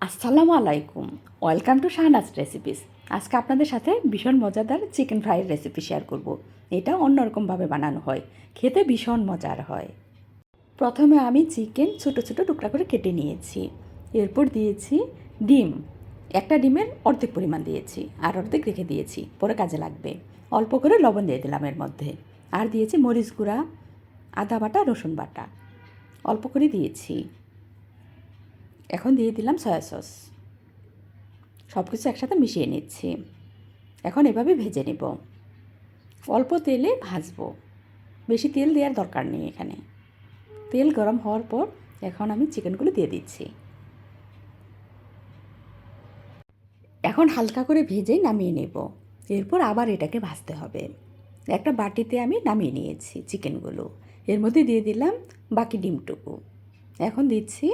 আসসালামু আলাইকুম। Welcome to Shahnaz recipes আজকে আপনাদের সাথে ভীষণ মজাদার চিকেন ফ্রাইয়ের রেসিপি শেয়ার করব। এটা অন্যরকমভাবে বানানো হয়। খেতে ভীষণ মজার হয়। প্রথমে আমি চিকেন ছোটো ছোটো টুকরা করে কেটে নিয়েছি। এরপর দিয়েছি ডিম। একটা ডিমের অর্ধেক পরিমাণ দিয়েছি আর অর্ধেক রেখে দিয়েছি। পরে কাজে লাগবে। অল্প করে লবণ দিয়ে দিলাম এর মধ্যে। আর দিয়েছি মরিচ গুঁড়া, আদা বাটা, রসুন বাটা। অল্প করে দিয়েছি। এখন দিয়ে দিলাম সয়া সস। সব কিছু একসাথে মিশিয়ে নিচ্ছি। এখন এভাবে ভেজে নেব। অল্প তেলে ভাজবো। বেশি তেল দেওয়ার দরকার নেই এখানে। তেল গরম হওয়ার পর এখন আমি চিকেনগুলো দিয়ে দিচ্ছি। এখন হালকা করে ভেজে নামিয়ে নেব। এরপর আবার এটাকে ভাজতে হবে। একটা বাটিতে আমি নামিয়ে নিয়েছি চিকেনগুলো। এর মধ্যে দিয়ে দিলাম বাকি ডিমটুকু। এখন দিচ্ছি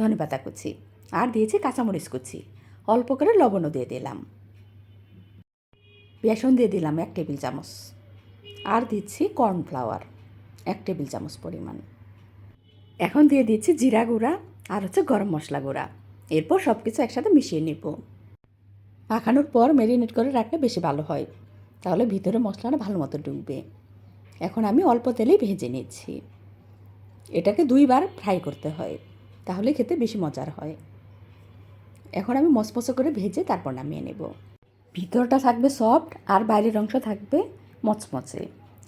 ধনেপাতা কুচি আর দিয়েছি কাঁচামরিচ কুচি। অল্প করে লবণও দিয়ে দিলাম। বেসন দিয়ে দিলাম এক টেবিল চামচ। আর দিচ্ছি কর্নফ্লাওয়ার, এক টেবিল চামচ পরিমাণ। এখন দিয়ে দিচ্ছি জিরা গুঁড়া আর হচ্ছে গরম মশলা গুঁড়া। এরপর সব কিছু একসাথে মিশিয়ে নেব। মাখানোর পর ম্যারিনেট করে রাখলে বেশি ভালো হয়। তাহলে ভিতরে মশলাটা ভালো মতো ঢুকবে এখন আমি অল্প তেলেই ভেজে নিচ্ছি। এটাকে দুইবার ফ্রাই করতে হয়। তাহলে খেতে বেশি মজার হয়। এখন আমি মচমচে করে ভেজে তারপর নামিয়ে নেব। ভিতরটা থাকবে সফট আর বাইরের অংশ থাকবে মচমচে।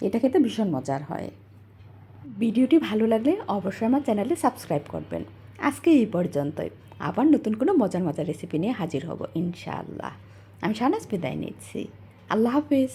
এটা খেতে ভীষণ মজার হয়। ভিডিওটি ভালো লাগলে অবশ্যই আমার চ্যানেলে সাবস্ক্রাইব করবেন। আজকে এই পর্যন্তই। আবার নতুন কোনো মজার মজার রেসিপি নিয়ে হাজির হব, ইনশাআল্লাহ। আমি সানাস বিদায় নিচ্ছি। আল্লাহ হাফিজ।